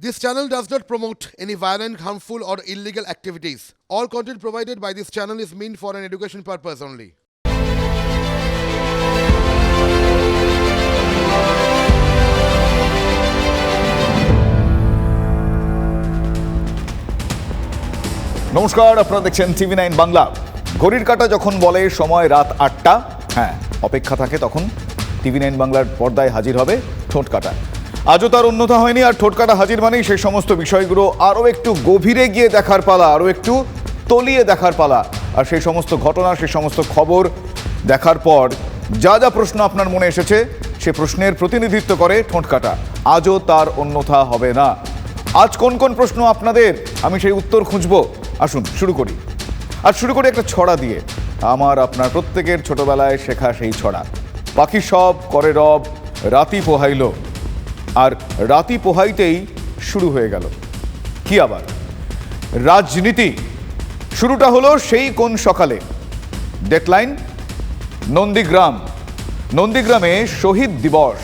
This channel does not promote any violent, harmful, or illegal activities. All content provided by this channel is meant for an education purpose only. নমস্কার আপনারা দেখছেন TV nine Bangla ঘড়ির কাঁটা যখন বলে সময় রাত আটটা হ্যাঁ অপেক্ষা থাকে তখন টিভি নাইন বাংলার পর্দায় হাজির হবে ঠোঁট কাটা আজও তার অন্যথা হয়নি, আর ঠোটকাটা হাজির মানেই সেই সমস্ত বিষয়গুলো আরও একটু গভীরে গিয়ে দেখার পালা, আরও একটু তলিয়ে দেখার পালা। আর সেই সমস্ত ঘটনা, সেই সমস্ত খবর দেখার পর যা যা প্রশ্ন আপনার মনে এসেছে, সে প্রশ্নের প্রতিনিধিত্ব করে ঠোঁটকাটা আজও তার অন্যথা হবে না। আজ কোন কোন প্রশ্ন আপনাদের, আমি সেই উত্তর খুঁজবো। আসুন, শুরু করি। আর শুরু করি একটা ছড়া দিয়ে। আমার, আপনার প্রত্যেকের ছোটবেলায় শেখা সেই ছড়া। পাখি সব করে রব রাতি পোহাইল। আর রাতি পোহাইতেই শুরু হয়ে গেল। কি আবার? রাজনীতি। শুরুটা হলো সেই কোন সকালে? ডেটলাইন নন্দীগ্রাম। নন্দীগ্রামে শহীদ দিবস।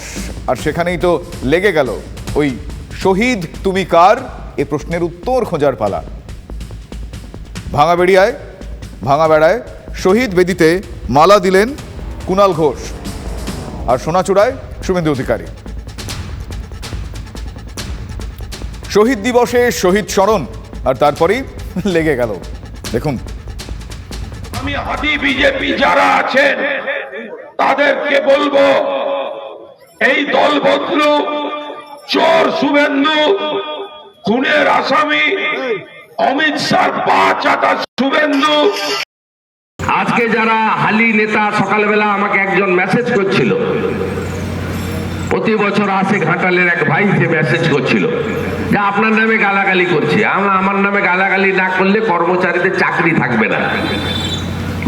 আর সেখানেই তো লেগে গেল ওই শহীদ তুমি কার? এ প্রশ্নের উত্তর খোঁজার পালা। ভাঙাবেড়িয়ায়, ভাঙাবেড়ায় শহীদ বেদিতে মালা দিলেন কুণাল ঘোষ। আর সোনাচূড়ায় শুভেন্দু অধিকারী। শহীদ দিবসে শহীদ স্মরণ। আর তারপরেই লেগে গেল। দেখুন। আমি আদি বিজেপি যারা আছেন তাদেরকে বলব এই দলবদলু চোর শুভেন্দু খুনের আসামি অমিত শাহ পা চাটা শুভেন্দু। আজকে যারা হালি নেতা সকালবেলা আমাকে একজন মেসেজ করছিল প্রতি বছর আসে ঘাটালের এক ভাই যে মেসেজ করছিল, যে আপনার নামে গালাগালি করছে। আমরা আমার নামে গালাগালি না করলে কর্মচারীদের চাকরি থাকবে না।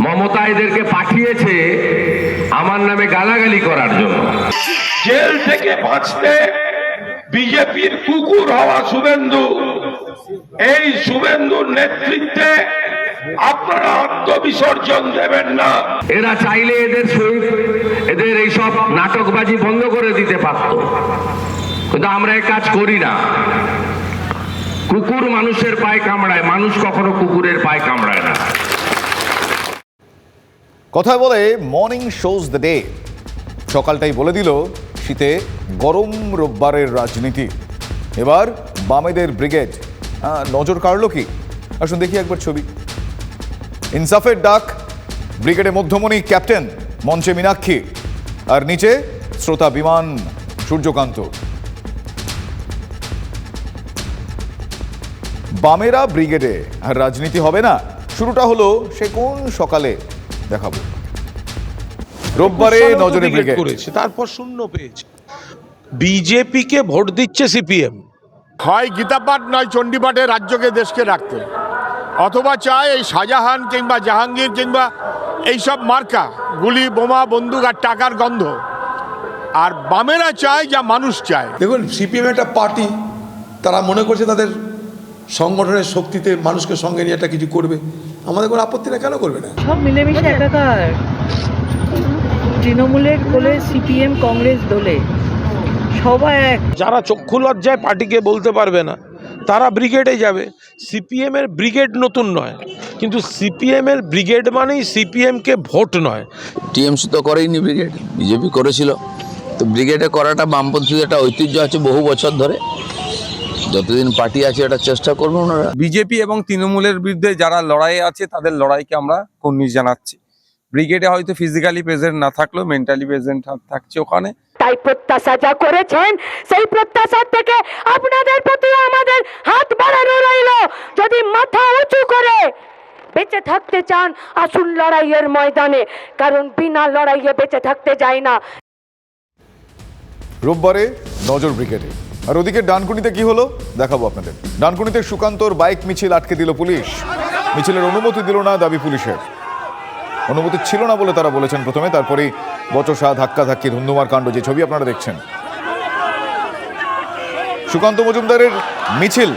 মমতা এদেরকে পাঠিয়েছে আমার নামে গালাগালি করার জন্য। জেল থেকে বাঁচতে বিজেপির কুকুর হওয়া শুভেন্দু। এই শুভেন্দুর নেতৃত্বে আপনারা আত্মবিসর্জন দেবেন না। এরা চাইলে এদের সহিত এদের এইসব নাটকবাজি বন্ধ করে দিতে পারত। কিন্তু আমরা এ কাজ করি না। কুকুর মানুষের পায়ে কামড়ায় মানুষ কখনো কুকুরের পায়ে কামড়ায় না। কথায় বলে মর্নিং শোজ দ্য ডে সকালটাই বলে দিল শীতে গরম রোববারের রাজনীতি। এবার বামেদের ব্রিগেড নজর কাড়লো কি? আসুন দেখি একবার ছবি। ইনসাফের ডাক ব্রিগেডে মধ্যমণি ক্যাপ্টেন মঞ্চে মীনাক্ষী আর নিচে শ্রোতা বিমান সূর্যকান্ত। বামেরা ব্রিগেডে আর রাজনীতি হবে না। শুরুটা হলো সে কোন সকালে দেখাবো। রোববারে নজরে ব্রিগেড। করেছে তারপর শূন্য পেয়েছে। বিজেপিকে ভোট দিচ্ছে সিপিএম। হয় গীতাপাঠ নয় চণ্ডীপাঠে রাজ্যকে দেশকে রাখতে। অথবা চায় এই শাহজাহান কিংবা জাহাঙ্গীর কিংবা এইসব মার্কা গুলি বোমা বন্দুক আর টাকার গন্ধ। আর বামেরা চায় যা মানুষ চায়। দেখুন সিপিএম একটা পার্টি তারা মনে করছে তাদের সংগঠনের শক্তিতে মানুষকে সঙ্গে নিয়ে একটা কিছু করবে। আমাদের কোনো আপত্তি না কেন করবে না? সব মিলেমিশে একাকার। তৃণমূলের কোলে সিপিএম কংগ্রেস দোলে। সবাই এক। যারা চক্ষু লজ্জায় পার্টিকে বলতে পারবে না তারা ব্রিগেডে যাবে। সিপিএম এর ব্রিগেড নতুন নয় কিন্তু সিপিএম এর ব্রিগেড মানেই সিপিএম কে ভোট নয়। টিএমসি তো করেইনি ব্রিগেড বিজেপি করেছিল। তো ব্রিগেডে করাটা বামপন্থীদের একটা ঐতিহ্য আছে বহু বছর ধরে যতদিন পার্টি আছে এটা চেষ্টা করবে ওনারা। বিজেপি এবং তৃণমূলের বিরুদ্ধে যারা লড়াই আছে তাদের লড়াইকে আমরা কর্নিশ জানাচ্ছি। ব্রিগেডে হয়তো ফিজিক্যালি প্রেজেন্ট না থাকলেও মেন্টালি প্রেজেন্ট থাকছে ওখানে। তাই প্রত্যাশা যা করেছেন, সেই প্রত্যাশার থেকে আপনাদের প্রতি আমাদের হাত বাড়ানো রইল। যদি মাথা উঁচু করে বেঁচে থাকতে চান, আসুন লড়াইয়ের ময়দানে, কারণ বিনা লড়াইয়ে বেঁচে থাকতে যায় না। রোববারে নজর ব্রিগেডে। আর ওদিকে ডানকুনিতে কি হলো? দেখাবো আপনাদের। ডানকুনিতে সুকান্তর বাইক মিছিল আটকে দিল পুলিশ। মিছিলের অনুমতি দিল না দাবি পুলিশের। অনুমতি ছিল না বলে তারা বলেছেন প্রথমে তারপরেই বচসা, ধাক্কা ধাক্কি, ধুন্ধুমার কাণ্ড যে ছবি আপনারা দেখছেন। সুকান্ত মজুমদারের মিছিল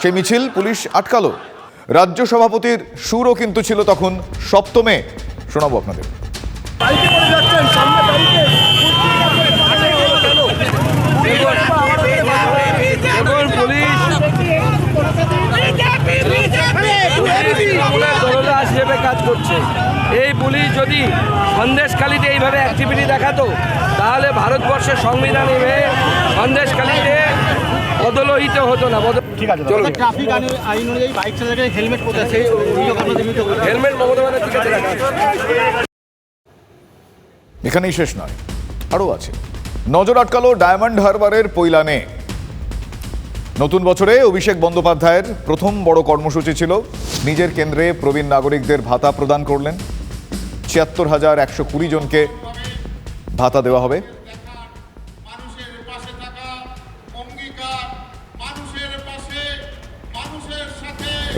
সেই মিছিল পুলিশ আটকালো। রাজ্য সভাপতির সুরও কিন্তু ছিল তখন সপ্তমে। শোনাবো আপনাদের পুলিশ করছে এই পুলিশ যদি সন্দেশখালিতে এইভাবে অ্যাক্টিভিটি তাহলে ভারতবর্ষের সংবিধান এভাবে সন্দেশখালিতে বদলোহিত হতো না। বদল ঠিক আছে ট্রাফিক আইন অনুযায়ী বাইক চালাকে হেলমেট পরে আছে হেলমেট মমতা রাখা আছে। এখানেই শেষ নয় আরও আছে। নজর আটকালো ডায়মন্ড হারবারের পৈলানে। নতুন বছরে অভিষেক বন্দ্যোপাধ্যায়ের প্রথম বড় কর্মসূচি ছিল। নিজের কেন্দ্রে প্রবীণ নাগরিকদের ভাতা প্রদান করলেন। ছিয়াত্তর হাজার একশো কুড়ি জনকে ভাতা দেওয়া হবে।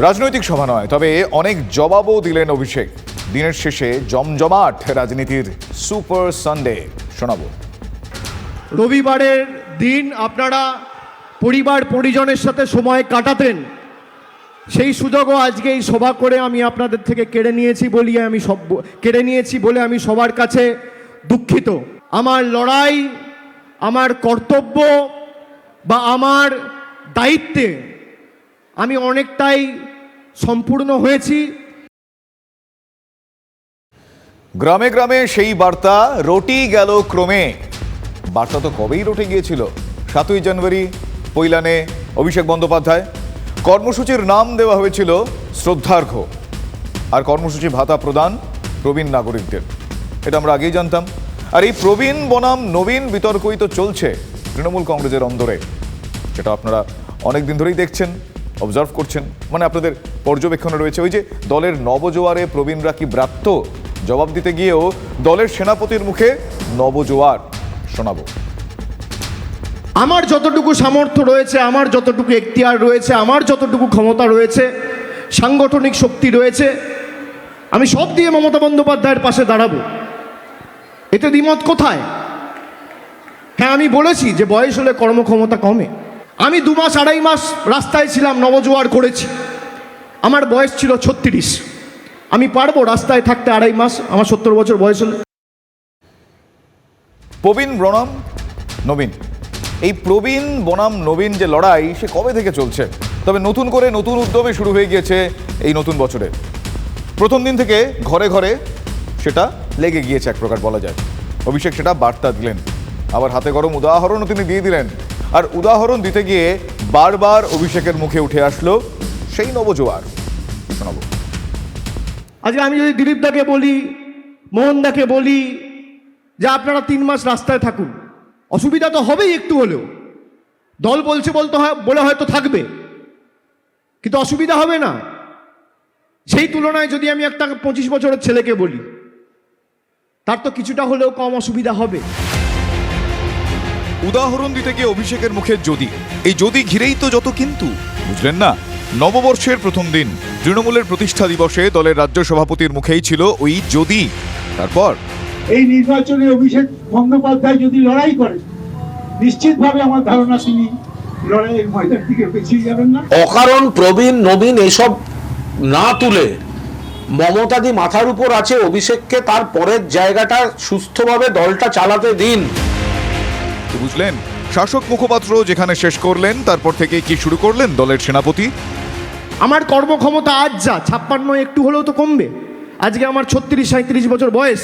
রাজনৈতিক সভা নয়, তবে অনেক জবাবও দিলেন অভিষেক। দিনের শেষে জমজমাট রাজনীতির সুপার সানডে, শোনাবো। রবিবারের দিন আপনারা পরিবার পরিজনের সাথে সময় কাটাতেন। সেই সুযোগও আজকে এই সভা করে আমি আপনাদের থেকে কেড়ে নিয়েছি বলিয়ে আমি সব কেড়ে নিয়েছি বলে আমি সবার কাছে দুঃখিত। আমার লড়াই, আমার কর্তব্য বা আমার দায়িত্বে আমি অনেকটাই সম্পূর্ণ হয়েছি। গ্রামে গ্রামে সেই বার্তা রটি গেল ক্রমে। বার্তা তো কবেই রটে গিয়েছিল? সাতই জানুয়ারি, পৈলানে অভিষেক বন্দ্যোপাধ্যায়। কর্মসূচির নাম দেওয়া হয়েছিল শ্রদ্ধার্ঘ আর কর্মসূচি ভাতা প্রদান প্রবীণ নাগরিকদের। এটা আমরা আগেই জানতাম। আর এই প্রবীণ বনাম নবীন বিতর্কই তো চলছে তৃণমূল কংগ্রেসের অন্দরে। সেটা আপনারা অনেক দিন ধরেই দেখছেন অবজার্ভ করছেন। মানে আপনাদের পর্যবেক্ষণে রয়েছে ওই যে দলের নবজোয়ারে প্রবীণরা কি ব্রাত্য? জবাব দিতে গিয়েও দলের সেনাপতির মুখে নবজোয়ার। শোনাবো। আমার যতটুকু সামর্থ্য রয়েছে, আমার যতটুকু এখতিয়ার রয়েছে, আমার যতটুকু ক্ষমতা রয়েছে, সাংগঠনিক শক্তি রয়েছে, আমি সব দিয়ে মমতা বন্দ্যোপাধ্যায়ের পাশে দাঁড়াবো। এতে দ্বিমত কোথায়? হ্যাঁ আমি বলেছি যে বয়স হলে কর্মক্ষমতা কমে। আমি দু মাস, আড়াই মাস রাস্তায় ছিলাম, নবজোয়ার করেছি। আমার বয়স ছিল ছত্রিশ। আমি পারব রাস্তায় থাকতে আড়াই মাস, আমার সত্তর বছর বয়স হলে। প্রবীণ বনাম নবীন। এই প্রবীণ বনাম নবীন যে লড়াই, সে কবে থেকে চলছে? তবে নতুন করে নতুন উদ্যমে শুরু হয়ে গিয়েছে এই নতুন বছরে। প্রথম দিন থেকে ঘরে ঘরে সেটা লেগে গিয়েছে এক প্রকার বলা যায়। অভিষেক সেটা বার্তা দিলেন। আবার হাতে গরম উদাহরণও তিনি দিয়ে দিলেন। আর উদাহরণ দিতে গিয়ে বারবার অভিষেকের মুখে উঠে আসলো সেই নবজোয়ার। আজকে আমি যদি দিলীপ দাকে বলি, মোহন দাকে বলি, যে আপনারা তিন মাস রাস্তায় থাকুন। অসুবিধা তো হবেই একটু হলেও। দল বলছে বলতে হয়, বলে হয়তো থাকবে। কিন্তু অসুবিধা হবে না। সেই তুলনায় যদি আমি একটা পঁচিশ বছরের ছেলেকে বলি তার তো কিছুটা হলেও কম অসুবিধা হবে। উদাহরণ দিতে গিয়ে অভিষেকের মুখে যদি। এই যদি ঘিরেই তো যত কিন্তু। বুঝলেন না? নববর্ষের প্রথম দিন তৃণমূলের প্রতিষ্ঠা দিবসে দলের রাজ্য সভাপতির মুখেই ছিল ওই যদি। তারপর? এই নির্বাচনে অভিষেক বন্দ্যোপাধ্যায় যদি লড়াই করেন নিশ্চিতভাবে আমার ধারণা তিনি লড়াইয়ের ময়দান থেকে পেছিয়ে যাবেন না। অকারণ প্রবীণ নবীন এসব না তুলে মমতাদি মাথার উপর আছে অভিষেককে তার পরের জায়গাটা সুস্থভাবে দলটা চালাতে দিন। বুঝলেন? শাসক মুখপাত্র যেখানে শেষ করলেন তারপর থেকে কি শুরু করলেন দলের সেনাপতি? আমার কর্মক্ষমতা আজ যা ছাপ্পান্ন একটু হলেও তো কমবে। আজকে আমার ছত্রিশ সাঁত্রিশ বছর বয়স।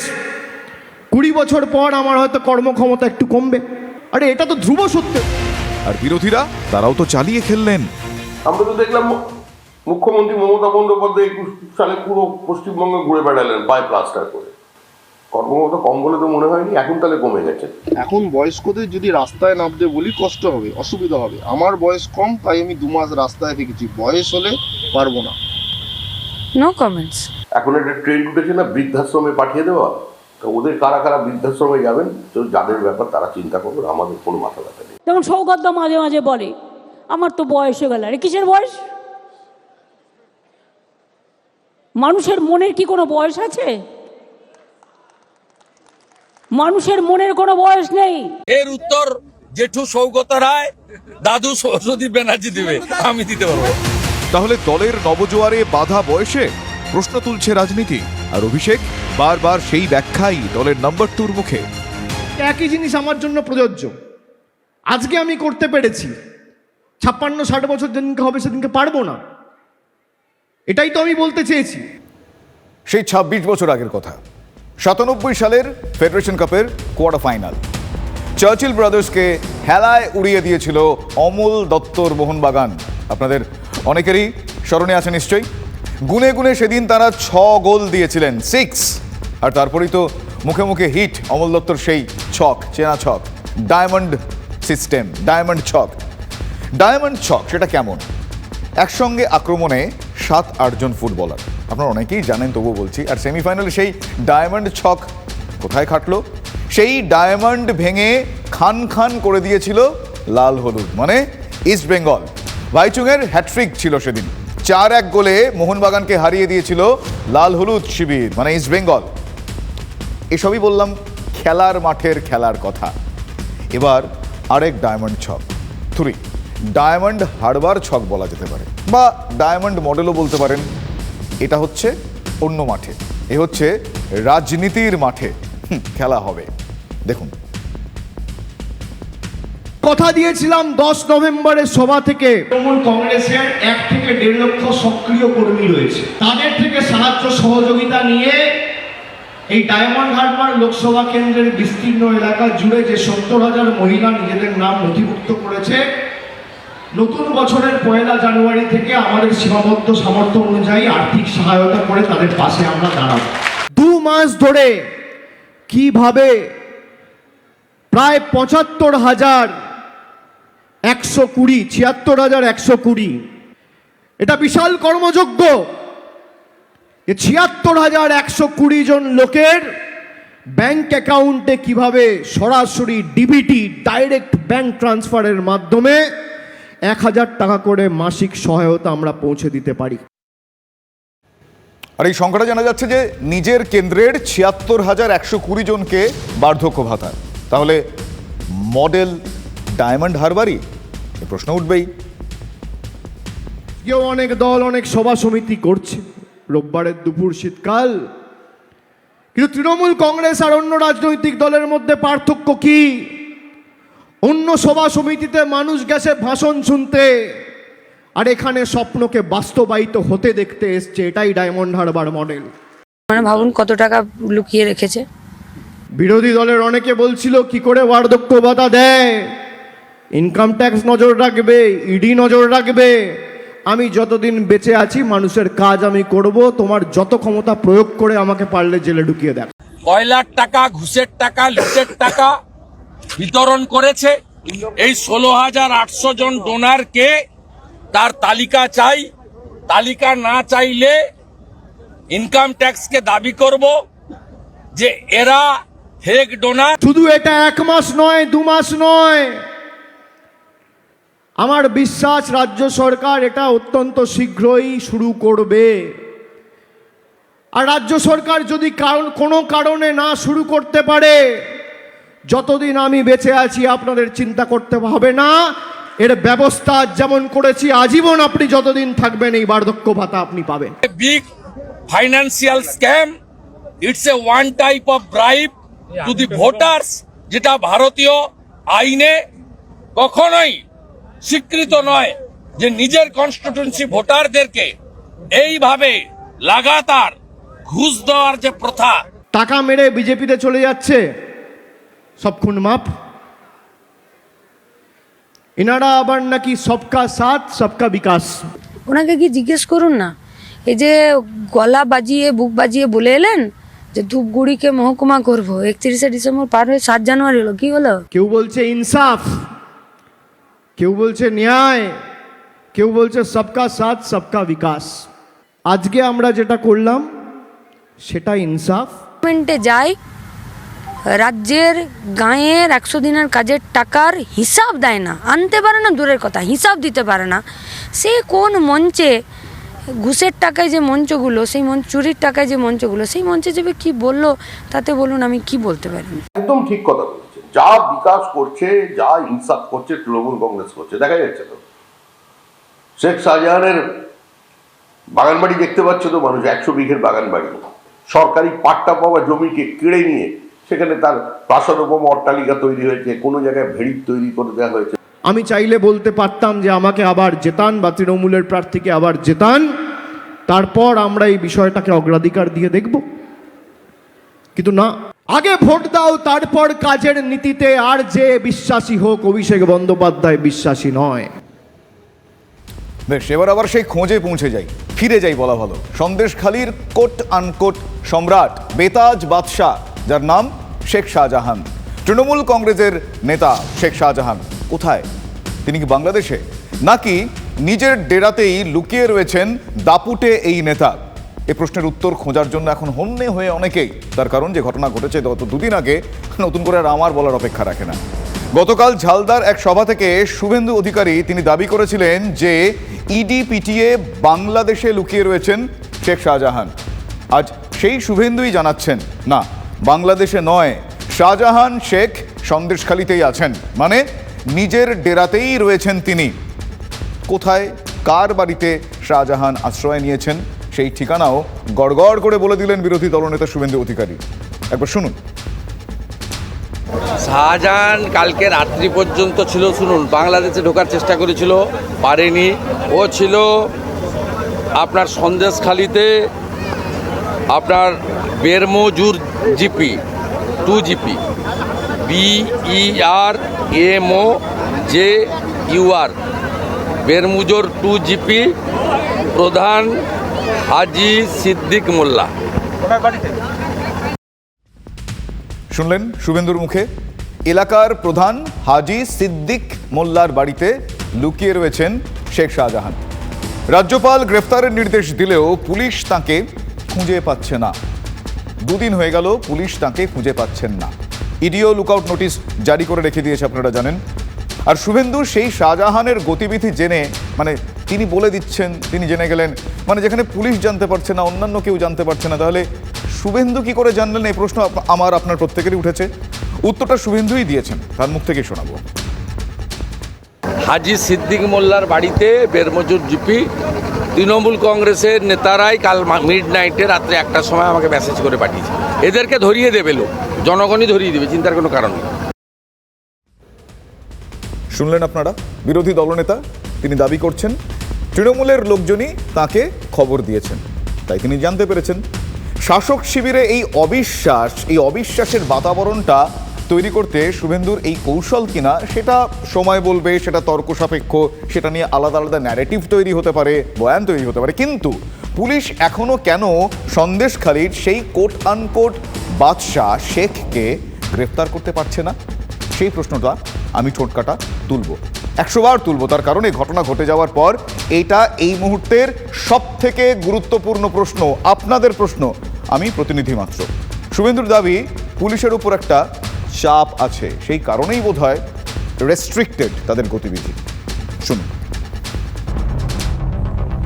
কুড়ি বছর পর আমার হয়তো কর্মক্ষমতা একটু কমবে। আরে এটা তো ধ্রুব সত্য। আর বিরোধীরা তারাও তো চালিয়ে খেললেন। আমরা তো দেখলাম মুখ্যমন্ত্রী মমতা বন্দ্যোপাধ্যায় একুশ সালে পুরো পশ্চিমবঙ্গে ঘুরে বেড়ালেন পায়ে প্লাস্টার করে। কর্মক্ষমতা কম বলে তো মনে হয়নি এখন তাহলে কমে গেছে। এখন বয়স্কদের যদি রাস্তায় নামতে বলি কষ্ট হবে অসুবিধা হবে। আমার বয়স কম তাই আমি দু মাস রাস্তায় থেকেছি। বয়স হলে পারব না। নো কমেন্টস এখন একটা ট্রেন উঠেছে না বৃদ্ধাশ্রমে পাঠিয়ে দেওয়া? তো ওদের কারা কারা বৃদ্ধাশ্রমে যাবেন? তো যাদের ব্যাপার তারা চিন্তা করবেন আমাদের কোনো মাথা ব্যথা নেই। যেমন সৌগত মাঝে মাঝে বলে আমার তো বয়স হয়ে গেল। আরে কিসের বয়স? মানুষের মনের কি কোনো বয়স আছে? মানুষের মনের কোনো বয়স নেই। এর উত্তর জেঠু সৌগত রায় দাদু সরস্বতী ব্যানার্জি দিবে। আমি দিতে পারব। তাহলে দলের নবজোয়ারে বাধা বয়সে প্রশ্ন তুলছে রাজনীতি। আর অভিষেক বারবার সেই ব্যাখ্যাই দলের নাম্বার টুর মুখে। একই জিনিস আমার জন্য প্রযোজ্য। আজকে আমি করতে পেরেছি। ছাপ্পান্ন ষাট বছর যেদিনকে হবে সেদিনকে পারব না। এটাই তো আমি বলতে চেয়েছি। সেই ছাব্বিশ বছর আগের কথা। সাতানব্বই সালের ফেডারেশন কাপের কোয়ার্টার ফাইনাল চার্চিল ব্রাদার্সকে হেলায় উড়িয়ে দিয়েছিল অমল দত্তর মোহনবাগান। আপনাদের অনেকেরই স্মরণে আছে নিশ্চয়ই। গুনে গুনে সেদিন তারা ছ গোল দিয়েছিলেন সিক্স আর তারপরেই তো মুখে মুখে হিট অমল দত্তর সেই ছক, চেনা ছক। ডায়মন্ড সিস্টেম ডায়মন্ড ছক। ডায়মন্ড ছক, সেটা কেমন? একসঙ্গে আক্রমণে সাত আটজন ফুটবলার। আপনারা অনেকেই জানেন তবু বলছি। আর সেমিফাইনালে সেই ডায়মন্ড ছক কোথায় খাটলো? সেই ডায়মন্ড ভেঙে খান খান করে দিয়েছিল লাল হলুদ মানে ইস্ট বেঙ্গল। ভাইচুংয়ের হ্যাট্রিক ছিল সেদিন। চার এক গোলে মোহনবাগানকে হারিয়ে দিয়েছিল লাল হলুদ শিবির মানে ইস্ট বেঙ্গল। এসবই বললাম, খেলার মাঠের খেলার কথা। এবার আরেক ডায়মন্ড ছক, থ্রি। ডায়মন্ড হারবার ছক বলা যেতে পারে। বা ডায়মন্ড মডেলও বলতে পারেন। এটা হচ্ছে অন্য মাঠে। এ হচ্ছে রাজনীতির মাঠে। খেলা হবে। দেখুন। কথা দিয়েছিলাম দশ নভেম্বরের সভা থেকে। তৃণমূল কংগ্রেসের এক থেকে দেড় লক্ষ সক্রিয় কর্মী রয়েছে। তাদের থেকে সাহায্য সহযোগিতা নিয়ে এই ডায়মন্ড হারবার লোকসভা কেন্দ্রের বিস্তীর্ণ এলাকা জুড়ে যে সত্তর হাজার মহিলা নিজেদের নাম নথিভুক্ত করেছে নতুন বছরের পয়লা জানুয়ারি থেকে আমাদের সীমাবদ্ধ সামর্থ্য অনুযায়ী আর্থিক সহায়তা করে তাদের পাশে আমরা দাঁড়াবো। দু মাস ধরে কীভাবে প্রায় পঁচাত্তর হাজার একশো কুড়ি, ছিয়াত্তর হাজার একশো কুড়ি, এটা বিশাল কর্মযোগ্য। ছিয়াত্তর হাজার একশো কুড়ি জন লোকের ব্যাংক অ্যাকাউন্টে কীভাবে সরাসরি ডিবিটি, ডাইরেক্ট ব্যাংক ট্রান্সফারের মাধ্যমে এক হাজার টাকা করে মাসিক সহায়তা আমরা পৌঁছে দিতে পারি। আর এই সংখ্যাটা জানা যাচ্ছে যে নিজের কেন্দ্রের ছিয়াত্তর হাজার একশো কুড়ি জনকে বার্ধক্য ভাতা। তাহলে মডেল ডায়মন্ড হারবারি এ প্রশ্ন উঠবেই। কেউ অনেক দল অনেক সভা সমিতি করছে। রোববারের দুপুর শীতকাল। কিন্তু তৃণমূল কংগ্রেস আর অন্য রাজনৈতিক দলের মধ্যে পার্থক্য কি? অন্য সভা সমিতিতে মানুষ গেছে ভাষণ শুনতে। আর এখানে স্বপ্নকে বাস্তবায়িত হতে দেখতে এসছে এটাই ডায়মন্ড হারবার মডেল। মানে ভাবুন কত টাকা লুকিয়ে রেখেছে। বিরোধী দলের অনেকে বলছিল কি করে বার্ধক্য ভাতা দেয়? ইনকাম ট্যাক্স নজর রাখবে ইডি নজর রাখবে। আমি যতদিন বেঁচে আছি মানুষের কাজ আমি করব। তোমার যত ক্ষমতা প্রয়োগ করে আমাকে পারলে জেলে ঢুকিয়ে দেখ কয়লার টাকা ঘুষের টাকা লুটের টাকা বিতরণ করেছে। এই ষোলো হাজার আটশো জন ডোনারকে তার তালিকা চাই। তালিকা না চাইলে ইনকাম ট্যাক্সকে দাবি করব যে এরা ফেক ডোনার শুধু এটা এক মাস নয়, দু মাস নয়। আমার বিশ্বাস, রাজ্য সরকার এটা অত্যন্ত শীঘ্রই শুরু করবে। আর রাজ্য সরকার যদি কারণ কোনো কারণে না শুরু করতে পারে যতদিন আমি বেঁচে আছি আপনাদের চিন্তা করতে হবে না। এর ব্যবস্থা যেমন করেছি আজীবন আপনি যতদিন থাকবেন এই বার্ধক্য ভাতা আপনি পাবেন। Big financial scam. It's a one type of bribe to the voters যেটা ভারতীয় আইনে কখনোই স্বীকৃত নয় যে নিজের কনস্টিটিউন্সি ভোটারদেরকে এইভাবে লাগাতার ঘুষ দেওয়ার যে প্রথা। টাকা মেরে বিজেপিতে চলে যাচ্ছে। সব খুন মাপ। এনারা আবার নাকি সবকা সাথ সবকা বিকাশ। ওনাকে কি জিজ্ঞেস করুন না? এই যে গলা বাজিয়ে বুক বাজিয়ে বলে এলেন যে ধূপগুড়িকে মহকুমা করব। একত্রিশে ডিসেম্বর পার হয়ে সাত জানুয়ারি হলো কি হলো? কেউ বলছে ইনসাফ কেউ বলছে ন্যায় কেউ বলছে সবকা সাথ সবকা বিকাশ। আজকে আমরা যেটা করলাম সেটা ইনসাফ। যায় রাজ্যের গাঁয়ের একশো দিনের কাজের টাকার হিসাব দেয় না। আনতে পারে না, দূরের কথা, হিসাব দিতে পারে না। সে কোন মঞ্চে ঘুষের টাকায় যে মঞ্চগুলো, সেই মঞ্চ, চুরির টাকায় যে মঞ্চগুলো, সেই মঞ্চে যাবে কি বলল, তাতে বলুন আমি কি বলতে পারি? একদম ঠিক কথা বলছে। যা বিকাশ করছে, যা ইনসাফ করছে, তৃণমূল কংগ্রেস করছে, দেখা যাচ্ছে তো। শেখ শাহজাহানের বাগান বাড়ি দেখতে পাচ্ছে তো মানুষ, একশো বিঘের বাগান বাড়ি। সরকারি পাট্টা পাওয়া জমিকে কেড়ে নিয়ে সেখানে তার প্রাসাদোপম অট্টালিকা তৈরি হয়েছে কোনো জায়গায় ভেড়ি তৈরি করে দেওয়া হয়েছে। আমি চাইলে বলতে পারতাম যে আমাকে আবার জেতান বা তৃণমূলের প্রার্থীকে আবার জেতান। তারপর আমরা এই বিষয়টাকে অগ্রাধিকার দিয়ে দেখব। কিন্তু না। আগে ভোট দাও তারপর কাজের নীতিতে আর যে বিশ্বাসী হোক অভিষেক বন্দ্যোপাধ্যায় বিশ্বাসী নয়। বেশ এবার আবার সেই খোঁজে পৌঁছে যাই। ফিরে যাই বলা ভালো। সন্দেশখালীর কোট আনকোট সম্রাট বেতাজ বাদশাহ। যার নাম শেখ শাহজাহান। তৃণমূল কংগ্রেসের নেতা শেখ শাহজাহান। কোথায়? তিনি কি বাংলাদেশে? নাকি নিজের ডেরাতেই লুকিয়ে রয়েছেন দাপুটে এই নেতা? এ প্রশ্নের উত্তর খোঁজার জন্য এখন হন্যে হয়ে অনেকেই। তার কারণ যে ঘটনা ঘটেছে গত দুদিন আগে নতুন করে আর আমার বলার অপেক্ষা রাখে না। গতকাল ঝালদার এক সভা থেকে শুভেন্দু অধিকারী তিনি দাবি করেছিলেন যে ইডি পিটিএ বাংলাদেশে লুকিয়ে রয়েছেন শেখ শাহজাহান। আজ সেই শুভেন্দুই জানাচ্ছেন, না বাংলাদেশে নয়, শাহজাহান শেখ সন্দেশখালিতেই আছেন। মানে নিজের ডেরাতেই রয়েছেন তিনি। কোথায়, কার বাড়িতে শাহজাহান আশ্রয় নিয়েছেন, সেই ঠিকানাও গড়গড় করে বলে দিলেন বিরোধী দলনেতা শুভেন্দু অধিকারী। একবার শুনুন। শাহজাহান কালকে রাত্রি পর্যন্ত ছিল, শুনুন, বাংলাদেশে ঢোকার চেষ্টা করেছিল, পারেনি। ও ছিল আপনার সন্দেশখালিতে আপনার Bermajur GP two GP BER MO J UR Bermajur two GP প্রধান হাজি সিদ্দিক মোল্লা। শুনলেন শুভেন্দুর মুখে? এলাকার প্রধান হাজি সিদ্দিক মোল্লার বাড়িতে লুকিয়ে রয়েছেন শেখ শাহজাহান। রাজ্যপাল গ্রেফতারের নির্দেশ দিলেও পুলিশ তাকে খুঁজে পাচ্ছে না। দুদিন হয়ে গেল পুলিশ তাকে খুঁজে পাচ্ছেন না। ইডিও লুকআউট নোটিশ জারি করে রেখে দিয়েছে, আপনারা জানেন। আর শুভেন্দু সেই শাহজাহানের গতিবিধি জেনে মানে তিনি বলে দিচ্ছেন, তিনি জেনে গেলেন মানে যেখানে পুলিশ জানতে পারছে না, অন্যান্য কেউ জানতে পারছে না। তাহলে শুভেন্দু কি করে জানলেন? এই প্রশ্ন আমার, আপনার প্রত্যেকেরই উঠেছে। উত্তরটা শুভেন্দুই দিয়েছেন। তার মুখ থেকেই শোনাবো। হাজি সিদ্দিক মোল্লার বাড়িতে বেরমজুর জিপি তৃণমূল কংগ্রেসের নেতারাই কাল মিড নাইটে রাত্রে একটার সময় আমাকে মেসেজ করে পাঠিয়েছে। এদেরকে ধরিয়ে দেবে লোক, জনগণই ধরিয়ে দেবে, চিন্তার কোনো কারণ নেই। শুনলেন আপনারা? বিরোধী দলনেতা, তিনি দাবি করছেন, তৃণমূলের লোকজনই তাকে খবর দিয়েছেন। তাই তিনি জানতে পেরেছেন। শাসক শিবিরে এই অবিশ্বাস, এই অবিশ্বাসের বাতাবরণটা তৈরি করতে শুভেন্দুর এই কৌশল কিনা, সেটা সময় বলবে, সেটা তর্ক সাপেক্ষ সেটা নিয়ে আলাদা আলাদা ন্যারেটিভ তৈরি হতে পারে, বয়ান তৈরি হতে পারে। কিন্তু পুলিশ এখনও কেন সন্দেশখালীর সেই কোট আনকোট বাদশাহ শেখকে গ্রেফতার করতে পারছে না? সেই প্রশ্নটা আমি ঠোঁটকাটা তুলব। একশো বার তুলব, তার কারণে ঘটনা ঘটে যাওয়ার পর এইটা এই মুহূর্তের সব থেকে গুরুত্বপূর্ণ প্রশ্ন, আপনাদের প্রশ্ন, আমি প্রতিনিধি মাত্র। শুভেন্দুর দাবি, পুলিশের উপর একটা চাপ আছে। সেই কারণেই বোধ হয় রেস্ট্রিক্টেড তাদের গতিবিধি। শুনুন।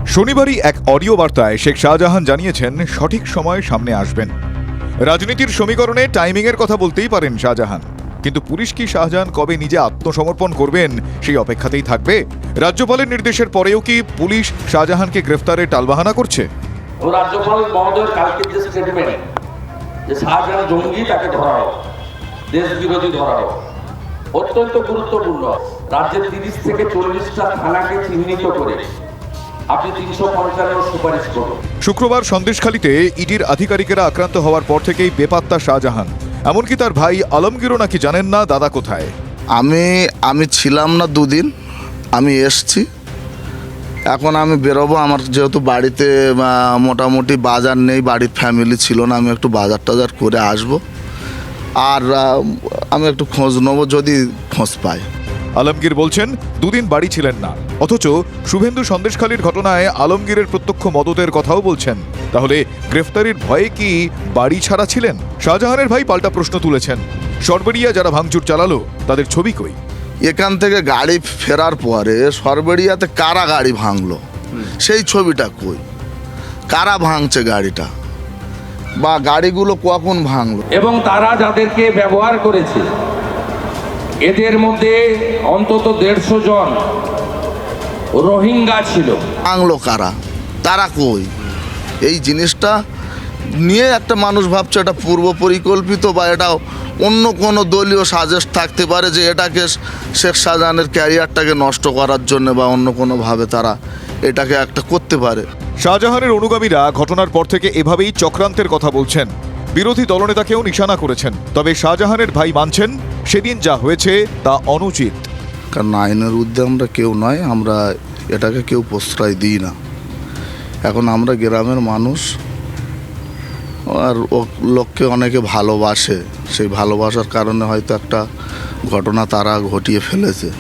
শনিবারই এক অডিও বার্তায় শেখ শাহজাহান জানিয়েছেন সঠিক সময় সামনে আসবেন। রাজনীতির সমীকরণে টাইমিংয়ের কথা বলতেই পারেন শাহজাহান। কিন্তু পুলিশ কি শাহজাহান কবে নিজে আত্মসমর্পণ করবেন সেই অপেক্ষাতেই থাকবে? রাজ্যপালের নির্দেশের পরেও কি পুলিশ শাহজাহানকে গ্রেফতারে টালবাহানা করছে? রাজ্যপাল মহোদয়ের কালকে যে স্টেটমেন্ট যে শাহজাহান জঙ্গি তাকে ধরা দেশ বিরোধী ধরা হোক অত্যন্ত গুরুত্বপূর্ণ। রাজ্যের তিরিশ থেকে চল্লিশটা থানাকে চিহ্নিত করে আপনি তিনশো পঞ্চান্ন সুপারিশ করুন। শুক্রবার সন্দেশখালীতে ইডির আধিকারিকেরা আক্রান্ত হওয়ার পর থেকেই বেপাত্তা শাহজাহান। এমনকি তার ভাই আলমগীরও নাকি জানেন না দাদা কোথায়। আমি আমি ছিলাম না দুদিন। আমি এসছি। এখন আমি বেরোবো। আমার যেহেতু বাড়িতে মোটামুটি বাজার নেই বাড়ির ফ্যামিলি ছিল না আমি একটু বাজার টাজার করে আসব। আর আমি একটু খোঁজ নেব যদি খোঁজ পাই। আলমগীর বলছেন দুদিন বাড়ি ছিলেন না। অথচ শুভেন্দু সন্দেশখালীর ঘটনায় আলমগীরের প্রত্যক্ষ মদতের কথাও বলছেন। তাহলে গ্রেফতারির ভয়ে কি বাড়ি ছাড়া ছিলেন? শাহজাহানের ভাই পাল্টা প্রশ্ন তুলেছেন। সরবেরিয়া যারা ভাঙচুর চালালো তাদের ছবি কই? এখান থেকে গাড়ি ফেরার পরে সরবেরিয়াতে কারা গাড়ি ভাঙলো? সেই ছবিটা কই? কারা ভাঙছে গাড়িটা? বা গাড়িগুলো কখন ভাঙলো? এবং তারা যাদেরকে ব্যবহার করেছে এদের মধ্যে অন্তত দেড়শো জন রোহিঙ্গা ছিল। ভাঙলো কারা? তারা কই? এই জিনিসটা নিয়ে একটা মানুষ ভাবছে এটা পূর্ব পরিকল্পিত বা এটা অন্য কোনো দলীয় সাজেস্ট থাকতে পারে যে এটাকে শেখ শাহজাহানের ক্যারিয়ারটাকে নষ্ট করার জন্য বা অন্য কোনোভাবে তারা এটাকে একটা করতে পারে। শাহজাহানের অনুগামীরা ঘটনার পর থেকে এভাবেই চক্রান্তের কথা বলছেন। বিরোধী দলনেতাকেও নিশানা করেছেন। তবে শাহজাহানের ভাই মানছেন সেদিন যা হয়েছে তা অনুচিত। কারণ আইনের ঊর্ধ্বে আমরা কেউ নয় আমরা এটাকে কেউ প্রশ্রয় দিই না। এখন আমরা গ্রামের মানুষ আর ও লোককে অনেকে ভালোবাসে। সেই ভালোবাসার কারণে হয়তো একটা ঘটনা তারা ঘটিয়ে ফেলেছে।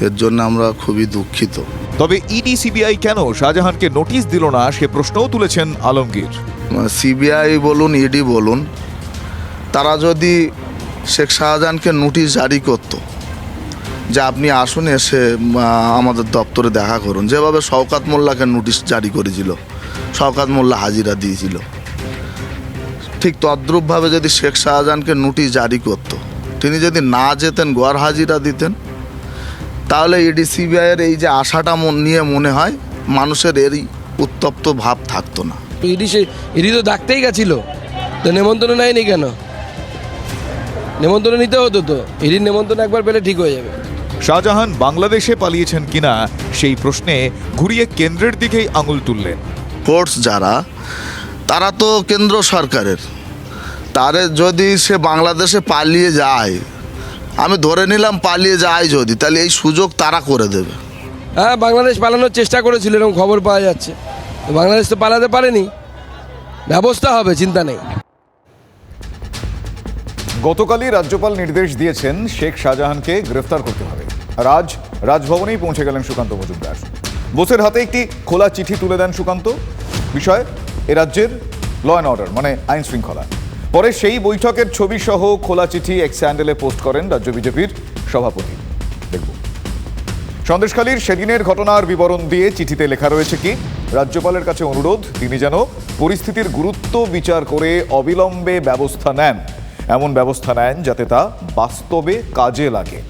এর জন্য আমরা খুবই দুঃখিত। তবে ইডি সিবিআই কেন শাহজাহানকে নোটিশ দিল না সে প্রশ্নও তুলেছেন আলমগীর। সিবিআই বলুন, ইডি বলুন, তারা যদি শেখ শাহজাহানকে নোটিশ জারি করত, যে আপনি আসুন এসে আমাদের দপ্তরে দেখা করুন। যেভাবে শওকাত মোল্লাকে নোটিশ জারি করেছিল, শওকাত মোল্লা হাজিরা দিয়েছিল, ঠিক তদ্রূপভাবে যদি শেখ শাহজাহানকে নোটিশ জারি করত, তিনি যদি না যেতেন, গোয়ার হাজিরা দিতেন তাহলে ইডি সিবিআইয়ের এই যে আশাটা মন নিয়ে মনে হয় মানুষের এরই উত্তপ্ত ভাব থাকতো না। ইডি সে ইডি তো ডাকতেই গেছিল। তো নেমন্তন্ন নেয়নি কেন? নেমন্তন্ন নিতে হতো তো। ইডির নেমন্তন্ন একবার পেলে ঠিক হয়ে যাবে। শাহজাহান বাংলাদেশে পালিয়েছেন কিনা সেই প্রশ্নে ঘুরিয়ে কেন্দ্রের দিকেই আঙুল তুললেন। ফোর্স যারা তারা তো কেন্দ্র সরকারের। তারে যদি সে বাংলাদেশে পালিয়ে যায় আমি ধরে নিলাম পালিয়ে যায় যদি তাহলে এই সুযোগ তারা করে দেবে। হ্যাঁ বাংলাদেশ পালানোর চেষ্টা করেছিল এরকম খবর পাওয়া যাচ্ছে। তো বাংলাদেশ তো পালাতে পারেনি। ব্যবস্থা হবে চিন্তা নেই। গতকালই রাজ্যপাল নির্দেশ দিয়েছেন শেখ শাহজাহানকে গ্রেফতার করতে হবে। রাজ রাজভবনেই পৌঁছে গেলেন সুকান্ত মজুমদার। বোসের হাতে একটি খোলা চিঠি তুলে দেন সুকান্ত। বিষয় এ রাজ্যের ল অ্যান্ড অর্ডার মানে আইন শৃঙ্খলা পরে সেই বৈঠকের ছবি সহ খোলা চিঠি এক্স হ্যান্ডেলে পোস্ট করেন রাজ্য বিজেপির সভাপতি। দেখব। সন্দেশখালীর সেদিনের ঘটনার বিবরণ দিয়ে চিঠিতে লেখা রয়েছে কি, রাজ্যপালের কাছে অনুরোধ, তিনি যেন পরিস্থিতির গুরুত্ব বিচার করে অবিলম্বে ব্যবস্থা নেন। এমন ব্যবস্থা নেন যাতে তা বাস্তবে কাজে লাগে।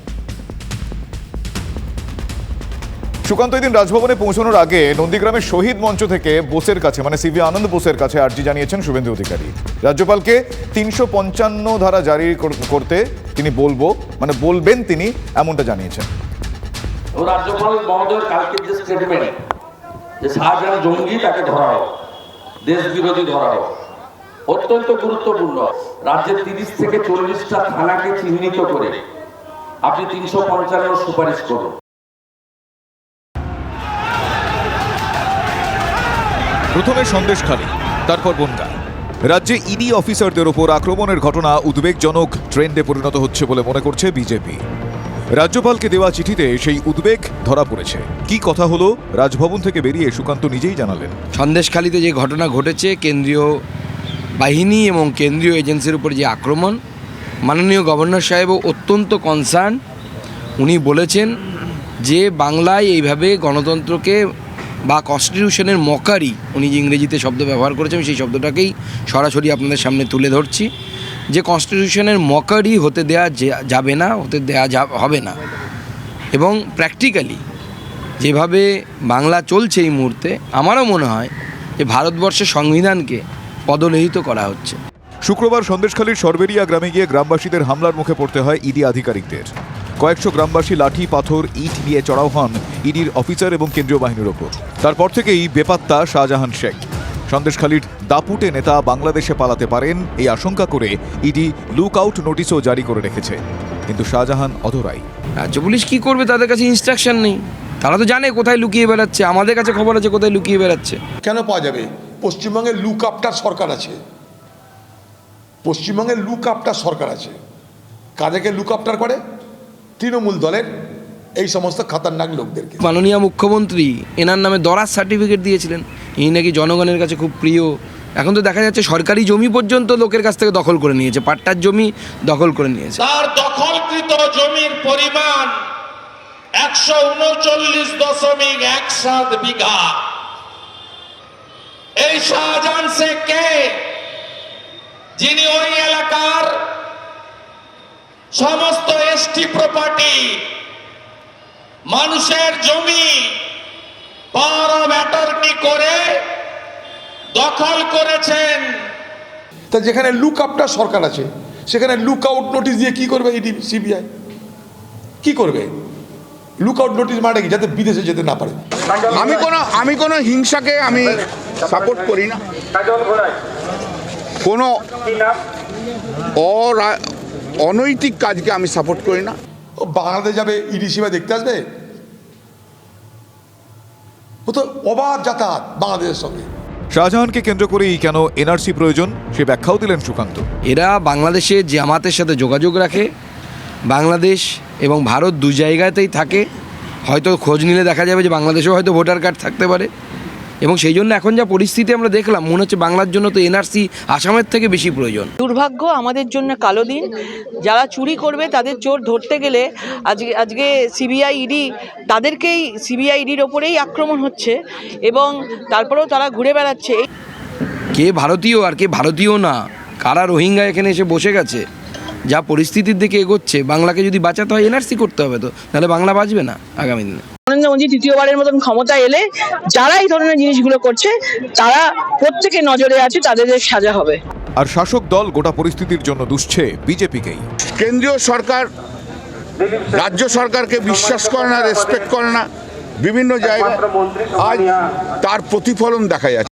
সুকান্ত এদিন রাজভবনে পৌঁছানোর আগে নন্দীগ্রামের শহীদ মঞ্চ থেকে বোসের কাছে মানে সিভি আনন্দ বোসের কাছে আর্জি জানিয়েছেন শুভেন্দু অধিকারী। রাজ্যপালকে তিনশো পঞ্চান্ন ধারা জারি করতে তিনি বলব মানে বলবেন তিনি এমনটা জানিয়েছেন। রাজ্যপাল মহোদয়ের কালকের যে স্টেটমেন্ট যে শাহজাহান জঙ্গি তাকে দেশ বিরোধী অত্যন্ত গুরুত্বপূর্ণ। রাজ্যের তিরিশ থেকে চল্লিশটা থানাকে চিহ্নিত করে আপনি তিনশো পঞ্চান্ন সুপারিশ করুন। প্রথমে সন্দেশখালী তারপর বনগা। রাজ্যে ইডি অফিসারদের ওপর আক্রমণের ঘটনা উদ্বেগজনক ট্রেন্ডে পরিণত হচ্ছে বলে মনে করছে বিজেপি। রাজ্যপালকে দেওয়া চিঠিতে সেই উদ্বেগ ধরা পড়েছে। কি কথা হলো? রাজভবন থেকে বেরিয়ে সুকান্ত নিজেই জানালেন। সন্দেশখালীতে যে ঘটনা ঘটেছে, কেন্দ্রীয় বাহিনী এবং কেন্দ্রীয় এজেন্সির উপর যে আক্রমণ, মাননীয় গভর্নর সাহেবও অত্যন্ত কনসার্ন উনি বলেছেন যে, বাংলায় এইভাবে গণতন্ত্রকে বা কনস্টিটিউশনের মকারি উনি যে ইংরেজিতে শব্দ ব্যবহার করেছেন সেই শব্দটাকেই সরাসরি আপনাদের সামনে তুলে ধরছি। যে কনস্টিটিউশনের মকারি হতে দেয়া যাবে না, হতে দেয়া হবে না। এবং প্র্যাকটিক্যালি যেভাবে বাংলা চলছে এই মুহূর্তে, আমারও মনে হয় যে ভারতবর্ষের সংবিধানকে পদলেহিত করা হচ্ছে। শুক্রবার সন্দেশখালীর সরবেরিয়া গ্রামে গিয়ে গ্রামবাসীদের হামলার মুখে পড়তে হয় ইডি আধিকারিকদের। কয়েকশো গ্রামবাসী লাঠি, পাথর, ইট নিয়ে চড়াও হন ইডির অফিসার এবং কেন্দ্রীয় বাহিনীর ওপর। তারপর থেকেই বেপাত্তা শাহজাহান শেখ। সন্দেশখালীর দাপুটে নেতা বাংলাদেশে পালাতে পারেন এই আশঙ্কা করে ইডি লুক আউট নোটিশও জারি করে রেখেছে। কিন্তু শাহজাহান অধরাই। রাজ্য পুলিশ কী করবে তাদের কাছে ইনস্ট্রাকশন নেই? তারা তো জানে কোথায় লুকিয়ে বেড়াচ্ছে। আমাদের কাছে খবর আছে কোথায় লুকিয়ে বেড়াচ্ছে। কেন পাওয়া যাবে? পশ্চিমবঙ্গে লুক আপটার সরকার আছে। পশ্চিমবঙ্গে লুক আপটার সরকার আছে। কাদেরকে লুক আপটার করে? তৃণমূল দলের এই সমস্ত খাতারনাক লোকদেরকে। মাননীয় মুখ্যমন্ত্রী এনার নামে দরাজ সার্টিফিকেট দিয়েছিলেন। ইনি নাকি জনগণের কাছে খুব প্রিয়। এখন তো দেখা যাচ্ছে সরকারি জমি পর্যন্ত লোকের কাছ থেকে দখল করে নিয়েছে পাট্টার জমি দখল করে নিয়েছে। তার দখলকৃত জমির পরিমাণ একশো উনচল্লিশ দশমিক এক সাত বিঘা। এই শাহজাহান শেখ কে? যিনি ওই এলাকার সমস্ত এসটি প্রপার্টি মানুষের জমি পাওয়ার অফ অ্যাটর্নি করে? দখল করেছেন। তা যেখানে লুক আপটা সরকার আছে সেখানে লুক আউট নোটিশ দিয়ে কি করবে ইডি সিবিআই কি করবে? লুক আউট নোটিশ মানে কি? যাতে বিদেশে যেতে না পারে। আমি কোনো আমি কোনো হিংসাকে আমি সাপোর্ট করি না। কোনো অরা- অনৈতিক কাজকে আমি সাপোর্ট করি না। ও বাংলাদেশ যাবে ইডি সিবিআই দেখতে আসবে? ও তো অবাধ যাতায়াত বাংলাদেশের সঙ্গে। শাহজাহানকে কেন্দ্র করেই কেন এনআরসি প্রয়োজন সে ব্যাখ্যাও দিলেন সুকান্ত। এরা বাংলাদেশে জামাতের সাথে যোগাযোগ রাখে বাংলাদেশ এবং ভারত দু জায়গাতেই থাকে। হয়তো খোঁজ নিলে দেখা যাবে যে বাংলাদেশেও হয়তো ভোটার কার্ড থাকতে পারে। এবং সেই জন্য এখন যা পরিস্থিতি আমরা দেখলাম মনে হচ্ছে বাংলার জন্য তো এনআরসি আসামের থেকে বেশি প্রয়োজন। দুর্ভাগ্য আমাদের জন্য কালো দিন। যারা চুরি করবে তাদের চোর ধরতে গেলে আজকে আজকে সিবিআই ইডি তাদেরকেই সিবিআই ইডির ওপরেই আক্রমণ হচ্ছে এবং তারপরেও তারা ঘুরে বেড়াচ্ছে। কে ভারতীয় আর কে ভারতীয় না? কারা রোহিঙ্গা এখানে এসে বসে গেছে? যা পরিস্থিতির দিকে এগোচ্ছে বাংলাকে যদি বাঁচাতে হয় এনআরসি করতে হবে তো? তাহলে বাংলা বাঁচবে না আগামী দিনে। নরেন্দ্র মোদী তৃতীয়বারের মতন ক্ষমতা এলে যারা এই ধরনের জিনিসগুলো করছে তারা প্রত্যেকে নজরে আছে তাদের সাজা হবে। আর শাসক দল গোটা পরিস্থিতির জন্য দুষছে বিজেপিকেই। কেন্দ্রীয় সরকার রাজ্য সরকারকে বিশ্বাস করে না রেসপেক্ট করে না। বিভিন্ন জায়গায় আজ তার প্রতিফলন দেখা যাচ্ছে।